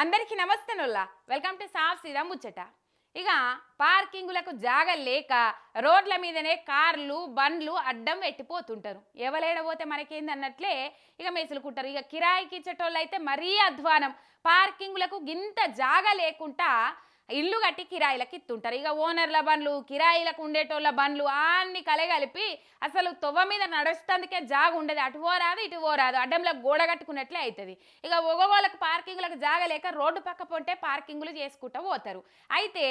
అందరికీ నమస్తే నొల్లా. Welcome to సాఫ్ సీదా ముచ్చట. ఇక పార్కింగులకు జాగ లేక రోడ్ల మీదనే కార్లు బండ్లు అడ్డం పెట్టిపోతుంటారు. ఎవలేడబోతే మనకేంది అన్నట్లే ఇక మేసులుకుంటారు. ఇక కిరాయికి ఇచ్చేటోళ్ళు అయితే మరీ అధ్వానం. పార్కింగులకు గింత జాగ లేకుండా ఇల్లు కట్టి కిరాయిలకు ఇస్తుంటారు ఇక ఓనర్ల బండ్లు కిరాయిలకు ఉండేటోళ్ళ బండ్లు అన్ని కలగలిపి అసలు తొవ్వ మీద నడుstanదుకే జాగ ఉండదు. అటు పోరాదు ఇటు పోరాదు. అడ్డంలో గోడ కట్టుకున్నట్లే అవుతుంది ఇక ఒగోళ్ళకి పార్కింగ్లకు జాగ లేక రోడ్డు పక్క పొంటే పార్కింగులు చేసుకుంటూ పోతారు. అయితే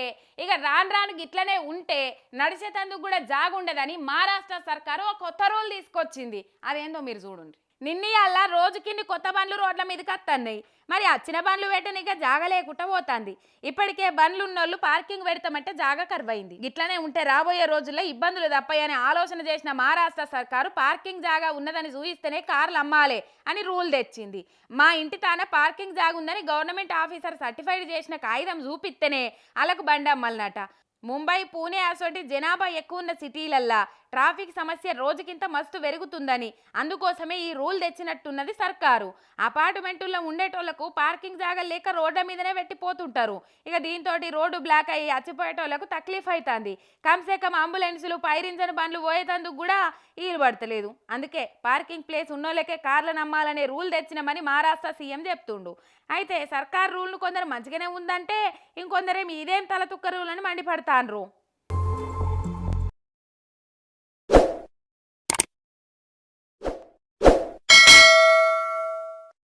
ఇక రాను రాను గిట్లనే ఉంటే నడిచేటందుకు కూడా జాగ ఉండదని మహారాష్ట్ర సర్కారు ఒక కొత్త రూల్ తీసుకొచ్చింది. అదేందో మీరు చూడండి. నిన్న రోజుకిన్ని కొత్త బండ్లు రోడ్ల మీదకి వస్తున్నాయి మరి వచ్చిన బండ్లు పెట్టనిక జాగ లేకుండా పోతుంది. ఇప్పటికే బండ్లు ఉన్నోళ్ళు పార్కింగ్ పెడతామంటే జాగ కరువైంది. ఇట్లనే ఉంటే రాబోయే రోజుల్లో ఇబ్బందులు తప్పయ్యని ఆలోచన చేసిన మహారాష్ట్ర సర్కారు పార్కింగ్ జాగా ఉన్నదని చూయిస్తేనే కార్లు అమ్మాలే అని రూల్ తెచ్చింది. మా ఇంటి తాన పార్కింగ్ జాగా ఉందని గవర్నమెంట్ ఆఫీసర్ సర్టిఫైడ్ చేసిన కాగితం చూపిస్తేనే అలకు బండి అమ్మాలన్నట. ముంబై పూణే అసోంటి జనాభా ఎక్కువ ఉన్న సిటీలల్లా ట్రాఫిక్ సమస్య రోజుకింత మస్తు పెరుగుతుందని అందుకోసమే ఈ రూల్ తెచ్చినట్టున్నది సర్కారు. అపార్ట్మెంటుల్లో ఉండేటోళ్ళకు పార్కింగ్ జాగా లేక రోడ్ల మీదనే పెట్టిపోతుంటారు ఇక దీంతో రోడ్డు బ్లాక్ అయ్యి అచ్చిపోయేటోళ్ళకు తక్లీఫ్ అవుతుంది కమ్సే కమ్ అంబులెన్సులు పైరింజన్ బండ్లు పోయేటందుకు కూడా ఈలు పడతలేదు. అందుకే పార్కింగ్ ప్లేస్ ఉన్నోళ్ళకే కార్లు నమ్మాలనే రూల్ తెచ్చినామని మహారాష్ట్ర సీఎం చెప్తుండు. అయితే సర్కార్ రూల్ను కొందరు మంచిగానే ఉందంటే ఇంకొందరేమి ఇదేం తల తుక్క రూల్ అని Andrew.